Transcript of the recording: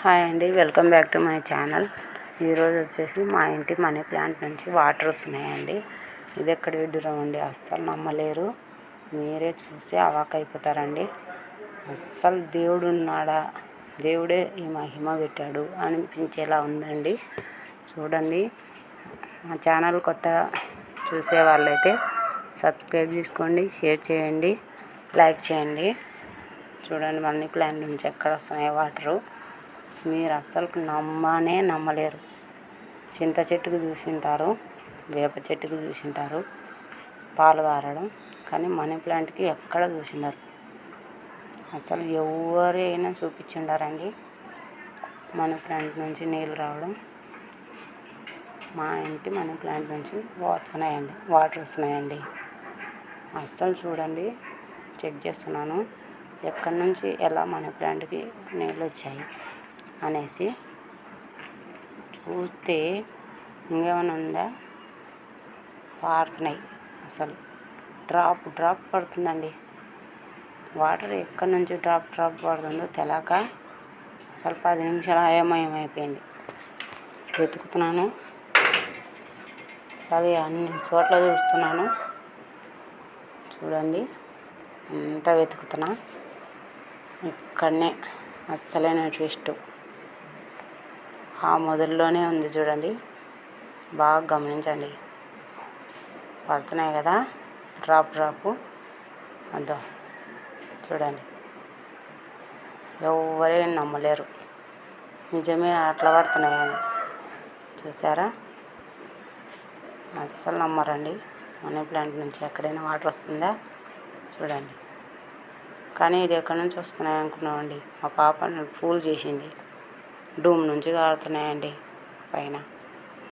Hi అండి welcome back to my channel. ఈరోజు వచ్చేసి మా ఇంటి మనీ ప్లాంట్ నుంచి వాటర్ వస్తున్నాయండి. ఇది ఎక్కడ విడ్డూరం అండి? అస్సలు నమ్మలేరు. మీరే చూసి అవాక్ అయిపోతారండి. అస్సలు దేవుడు ఉన్నాడా? దేవుడే ఈ మహిమ పెట్టాడు అనిపించేలా ఉందండి. చూడండి. మా ఛానల్ కొత్త చూసే వాళ్ళైతే సబ్స్క్రైబ్ చేసుకోండి షేర్ చేయండి లైక్ చేయండి. చూడండి మనీ ప్లాంట్ నుంచి ఎక్కడ వస్తున్నాయి వాటరు. మీరు అస్సలు నమ్మనే నమ్మలేరు. చింత చెట్టుకు చూసింటారు వేప చెట్టుకు చూసింటారు పాలు కారడం. కానీ మనీ ప్లాంట్కి ఎక్కడ చూసినారు అసలు ఎవరైనా చూపించిండారండి. మనీ ప్లాంట్ నుంచి నీళ్ళు రావడం. మా ఇంటి మనీ ప్లాంట్ నుంచి వస్తున్నాయండి వాటర్ వస్తున్నాయండి అస్సలు చూడండి చెక్ చేస్తున్నాను. ఎక్కడి నుంచి ఎలా మనీ ప్లాంట్కి నీళ్ళు వచ్చాయి. అనేసి చూస్తే ఇంకేమైనా ఉందా? పారుతున్నాయి. అసలు డ్రాప్ డ్రాప్ పడుతుందండి. వాటర్ ఎక్కడి నుంచి డ్రాప్ డ్రాప్ పడుతుందో తెలక అసలు పది నిమిషాలు అయోమయమైపోయింది వెతుకుతున్నాను. అసలు అన్ని చోట్ల చూస్తున్నాను. చూడండి. అంతా వెతుకుతున్నా. ఇక్కడనే అస్సలైన ట్విస్ట్. ఆ మొదల్లోనే ఉంది చూడండి. బాగా గమనించండి. పడుతున్నాయి కదా? Drop drop. అదో. చూడండి. ఎవరే నమ్మలేరు. నిజమే అట్లా పడుతున్నాయని చూసారా? అస్సలు నమ్మరండి. మనీ ప్లాంట్ నుంచి ఎక్కడైనా వాటర్ వస్తుందా? చూడండి. కానీ ఇది ఎక్కడి నుంచి వస్తున్నాయి అనుకున్నామండి. మా పాప ఫూల్ చేసింది. డూమ్ నుంచి కారుతున్నాయండి పైన.